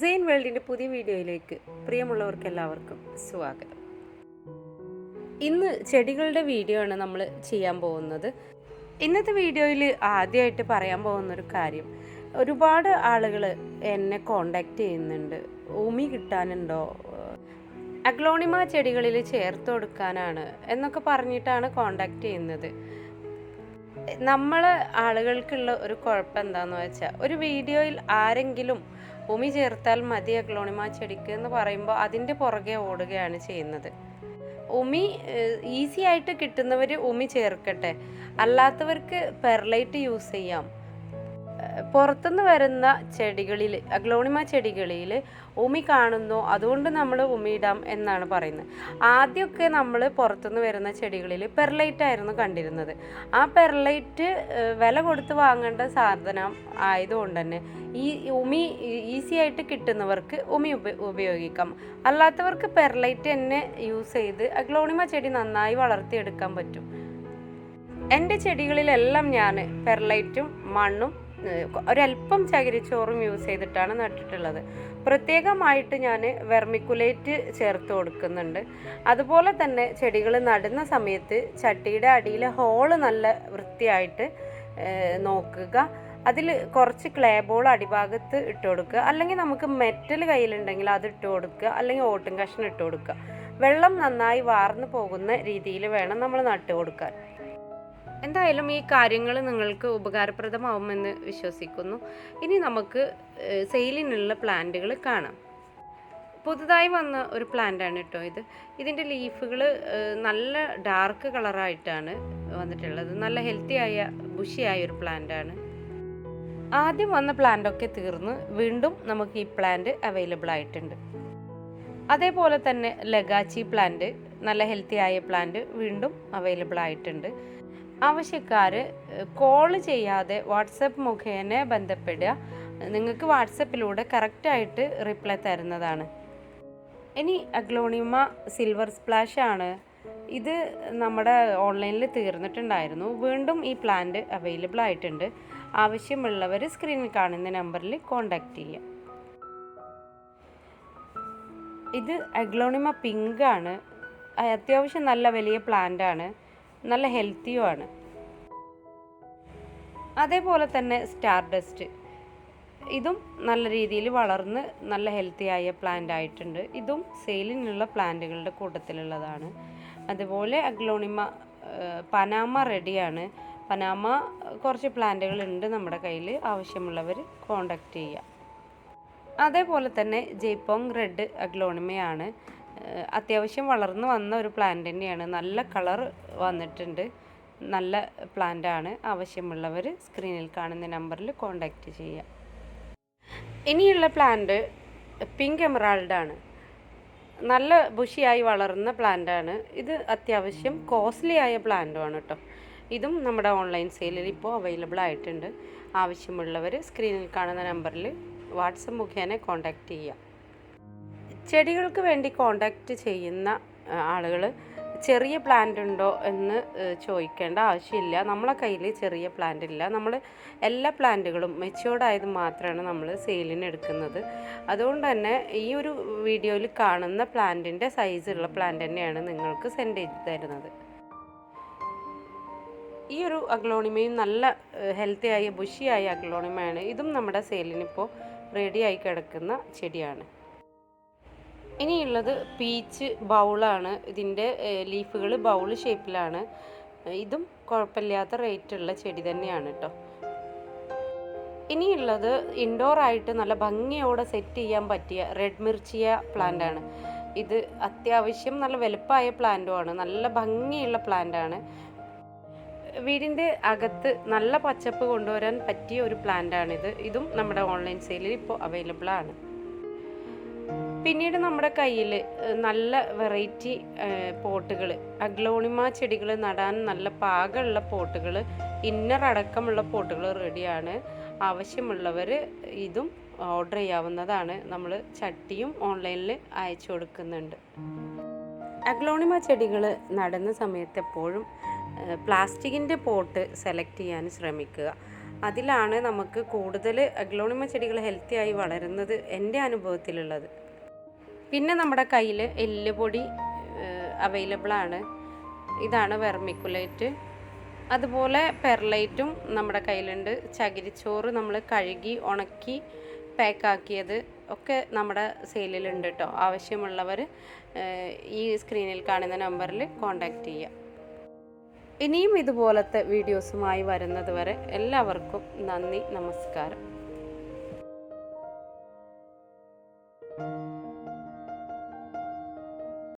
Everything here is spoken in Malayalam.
സെയിൻ വേൾഡിന്റെ പുതിയ വീഡിയോയിലേക്ക് പ്രിയമുള്ളവർക്ക് എല്ലാവർക്കും സ്വാഗതം. ഇന്ന് ചെടികളുടെ വീഡിയോ ആണ് നമ്മൾ ചെയ്യാൻ പോകുന്നത്. ഇന്നത്തെ വീഡിയോയിൽ ആദ്യമായിട്ട് പറയാൻ പോകുന്ന ഒരു കാര്യം ഒരുപാട് ആളുകൾ എന്നെ കോണ്ടാക്ട് ചെയ്യുന്നുണ്ട്. ഉമി കിട്ടാനുണ്ടോ? അഗ്ലോണിമ ചെടികളിൽ ചേർത്ത് കൊടുക്കാനാണ് എന്നൊക്കെ പറഞ്ഞിട്ടാണ് കോണ്ടാക്ട് ചെയ്യുന്നത്. നമ്മൾ ആളുകൾക്കുള്ള ഒരു കുഴപ്പം എന്താണെന്ന് വെച്ചാൽ ഒരു വീഡിയോയിൽ ആരെങ്കിലും ഉമി ചേർത്താൽ മതി അഗ്ലോണിമ ചെടിക്ക് എന്ന് പറയുമ്പോൾ അതിന്റെ പുറകെ ഓടുകയാണ് ചെയ്യുന്നത്. ഉമി ഈസി ആയിട്ട് കിട്ടുന്നവർ ഉമി ചേർക്കട്ടെ. അല്ലാത്തവർക്ക് പെർലൈറ്റ് യൂസ് ചെയ്യാം. പുറത്തുനിന്ന് വരുന്ന ചെടികളിൽ അഗ്ലോണിമ ചെടികളിൽ ഉമി കാണുന്നു. അതുകൊണ്ട് നമ്മൾ ഉമിയിടാം എന്നാണ് പറയുന്നത്. ആദ്യമൊക്കെ നമ്മൾ പുറത്തുനിന്ന് വരുന്ന ചെടികളിൽ പെർലൈറ്റ് ആയിരുന്നു കണ്ടിരുന്നത്. ആ പെർലൈറ്റ് വില കൊടുത്ത് വാങ്ങേണ്ട സാധനം ആയതുകൊണ്ട് തന്നെ ഈ ഉമി ഈസി ആയിട്ട് കിട്ടുന്നവർക്ക് ഉമി ഉപയോഗിക്കാം. അല്ലാത്തവർക്ക് പെർലൈറ്റ് തന്നെ യൂസ് ചെയ്ത് അഗ്ലോണിമ ചെടി നന്നായി വളർത്തിയെടുക്കാൻ പറ്റും. എന്റെ ചെടികളിലെല്ലാം ഞാൻ പെർലൈറ്റും മണ്ണും ഒരല്പം ചകിരിച്ചോറും യൂസ് ചെയ്തിട്ടാണ് നട്ടിട്ടുള്ളത്. പ്രത്യേകമായിട്ട് ഞാൻ വെർമിക്കുലേറ്റ് ചേർത്ത് കൊടുക്കുന്നുണ്ട്. അതുപോലെ തന്നെ ചെടികൾ നടുന്ന സമയത്ത് ചട്ടിയുടെ അടിയിലെ ഹോൾ നല്ല വൃത്തിയായിട്ട് നോക്കുക. അതിൽ കുറച്ച് ക്ലേ ബോൾ അടിഭാഗത്ത് ഇട്ട് കൊടുക്കുക. അല്ലെങ്കിൽ നമുക്ക് മെറ്റൽ കയ്യിലുണ്ടെങ്കിൽ അത് ഇട്ട് കൊടുക്കുക. അല്ലെങ്കിൽ ഓട്ടും കഷ്ണം ഇട്ട് കൊടുക്കുക. വെള്ളം നന്നായി വാർന്നു പോകുന്ന രീതിയിൽ വേണം നമ്മൾ നട്ട് കൊടുക്കാൻ. എന്തായാലും ഈ കാര്യങ്ങൾ നിങ്ങൾക്ക് ഉപകാരപ്രദമാവുമെന്ന് വിശ്വസിക്കുന്നു. ഇനി നമുക്ക് സെയിലിനുള്ള പ്ലാന്റുകൾ കാണാം. പുതുതായി വന്ന ഒരു പ്ലാന്റാണ് കേട്ടോ ഇത്. ഇതിന്റെ ലീഫുകൾ നല്ല ഡാർക്ക് കളറായിട്ടാണ് വന്നിട്ടുള്ളത്. നല്ല ഹെൽത്തി ആയ ബുഷിയായ ഒരു പ്ലാന്റാണ്. ആദ്യം വന്ന പ്ലാന്റൊക്കെ തീർന്ന് വീണ്ടും നമുക്ക് ഈ പ്ലാന്റ് അവൈലബിൾ ആയിട്ടുണ്ട്. അതേപോലെ തന്നെ ലഗാച്ചി പ്ലാന്റ് നല്ല ഹെൽത്തി ആയ പ്ലാന്റ് വീണ്ടും അവൈലബിൾ ആയിട്ടുണ്ട്. ആവശ്യക്കാർ കോൾ ചെയ്യാതെ വാട്സപ്പ് മുഖേന ബന്ധപ്പെടുക. നിങ്ങൾക്ക് വാട്സപ്പിലൂടെ കറക്റ്റായിട്ട് റിപ്ലൈ തരുന്നതാണ്. ഇനി അഗ്ലോണിമ സിൽവർ സ്പ്ലാഷ് ആണ്. ഇത് നമ്മുടെ ഓൺലൈനിൽ തീർന്നിട്ടുണ്ടായിരുന്നു. വീണ്ടും ഈ പ്ലാന്റ് അവൈലബിൾ ആയിട്ടുണ്ട്. ആവശ്യമുള്ളവർ സ്ക്രീനിൽ കാണുന്ന നമ്പറിൽ കോൺടാക്റ്റ് ചെയ്യുക. ഇത് അഗ്ലോണിമ പിങ്ക് ആണ്. അത്യാവശ്യം നല്ല വലിയ പ്ലാന്റ് ആണ്. നല്ല ഹെൽത്തിയും ആണ് അതേപോലെ തന്നെ സ്റ്റാർ ഡസ്റ്റ് ഇതും നല്ല രീതിയിൽ വളർന്ന് നല്ല ഹെൽത്തി ആയ പ്ലാന്റ് ആയിട്ടുണ്ട്. ഇതും സെയിലിനുള്ള പ്ലാന്റുകളുടെ കൂട്ടത്തിലുള്ളതാണ്. അതുപോലെ അഗ്ലോണിമ പനാമ റെഡിയാണ്. പനാമ കുറച്ച് പ്ലാന്റുകൾ ഉണ്ട് നമ്മുടെ കയ്യിൽ. ആവശ്യമുള്ളവർ കോണ്ടാക്ട് ചെയ്യാം അതേപോലെ തന്നെ ജയ്പോങ് റെഡ് അഗ്ലോണിമയാണ്. അത്യാവശ്യം വളർന്നു വന്ന ഒരു പ്ലാന്റ് തന്നെയാണ്. നല്ല കളർ വന്നിട്ടുണ്ട്. നല്ല പ്ലാന്റ് ആണ്. ആവശ്യമുള്ളവർ സ്ക്രീനിൽ കാണുന്ന നമ്പറിൽ കോണ്ടാക്റ്റ് ചെയ്യാം. ഇനിയുള്ള പ്ലാന്റ് പിങ്ക് എമറാൾഡ് ആണ്. നല്ല ബുഷിയായി വളർന്ന ആണ്. ഇത് അത്യാവശ്യം കോസ്റ്റ്ലി ആയ പ്ലാന്റുമാണ് കേട്ടോ ഇതും നമ്മുടെ ഓൺലൈൻ സെയിലിൽ ഇപ്പോൾ അവൈലബിൾ ആയിട്ടുണ്ട്. ആവശ്യമുള്ളവർ സ്ക്രീനിൽ കാണുന്ന നമ്പറിൽ വാട്സപ്പ് മുഖേന കോൺടാക്റ്റ് ചെയ്യാം. ചെടികൾക്ക് വേണ്ടി കോണ്ടാക്റ്റ് ചെയ്യുന്ന ആളുകൾ ചെറിയ പ്ലാന്റ് ഉണ്ടോ എന്ന് ചോദിക്കേണ്ട ആവശ്യമില്ല. നമ്മളെ കയ്യിൽ ചെറിയ പ്ലാന്റ് ഇല്ല. നമ്മൾ എല്ലാ പ്ലാന്റുകളും മെച്ചുവേർഡായത് മാത്രമാണ് നമ്മൾ സെയിലിന് എടുക്കുന്നത്. അതുകൊണ്ട് തന്നെ ഈ ഒരു വീഡിയോയിൽ കാണുന്ന പ്ലാന്റിന്റെ സൈസുള്ള പ്ലാന്റ് തന്നെയാണ് നിങ്ങൾക്ക് സെൻഡ് ചെയ്ത് തരുന്നത്. ഈ ഒരു അഗ്ലോണിമയും നല്ല ഹെൽത്തി ആയ ബുഷിയായ അഗ്ലോണിമയാണ്. ഇതും നമ്മുടെ സെയിലിനിപ്പോൾ റെഡിയായി കിടക്കുന്ന ചെടിയാണ്. ഇനിയുള്ളത് പീച്ച് ബൗളാണ്. ഇതിന്റെ ലീഫുകൾ ബൗൾ ഷേപ്പിലാണ് ഇതും കുഴപ്പമില്ലാത്ത റേറ്റുള്ള ചെടി തന്നെയാണ് കേട്ടോ ഇനിയുള്ളത് ഇൻഡോർ ആയിട്ട് നല്ല ഭംഗിയോടെ സെറ്റ് ചെയ്യാൻ പറ്റിയ റെഡ് മിർച്ചിയ പ്ലാന്റ് ആണ്. ഇത് അത്യാവശ്യം നല്ല വലുപ്പമായ പ്ലാന്റുമാണ് നല്ല ഭംഗിയുള്ള പ്ലാന്റ് ആണ്. വീടിന്റെ അകത്ത് നല്ല പച്ചപ്പ് കൊണ്ടുവരാൻ പറ്റിയ ഒരു പ്ലാന്റ് ആണിത് ഇതും. നമ്മുടെ ഓൺലൈൻ സെയിലിൽ ഇപ്പോൾ അവൈലബിൾ ആണ്. പിന്നീട് നമ്മുടെ കയ്യിൽ നല്ല വെറൈറ്റി പോട്ടുകൾ അഗ്ലോണിമ ചെടികൾ നടാൻ നല്ല പാകമുള്ള പോട്ടുകൾ ഇന്നർ അടക്കമുള്ള പോട്ടുകൾ റെഡിയാണ്. ആവശ്യമുള്ളവർ ഇതും ഓർഡർ ചെയ്യാവുന്നതാണ്. നമ്മൾ ചട്ടിയും ഓൺലൈനിൽ അയച്ചു കൊടുക്കുന്നുണ്ട്. അഗ്ലോണിമ ചെടികൾ നടുന്ന സമയത്ത് എപ്പോഴും പ്ലാസ്റ്റിക്കിന്റെ പോട്ട് സെലക്ട് ചെയ്യാൻ ശ്രമിക്കുക. അതിലാണ് നമുക്ക് കൂടുതൽ അഗ്ലോണിമ ചെടികൾ ഹെൽത്തി ആയി വളരുന്നത് എന്റെ അനുഭവത്തിലുള്ളത്. പിന്നെ നമ്മുടെ കയ്യിൽ എല്ലുപൊടി അവൈലബിളാണ് ഇതാണ് വെർമിക്കുലേറ്റ് അതുപോലെ പെർലൈറ്റും നമ്മുടെ കയ്യിലുണ്ട്. ചകിരിച്ചോറ് നമ്മൾ കഴുകി ഉണക്കി പാക്കാക്കിയത് ഒക്കെ നമ്മുടെ സെയിലിലുണ്ട് കേട്ടോ ആവശ്യമുള്ളവർ ഈ സ്ക്രീനിൽ കാണുന്ന നമ്പറിൽ കോൺടാക്റ്റ് ചെയ്യുക ഇനിയും ഇതുപോലത്തെ വീഡിയോസുമായി വരുന്നത് വരെ എല്ലാവർക്കും നന്ദി നമസ്കാരം.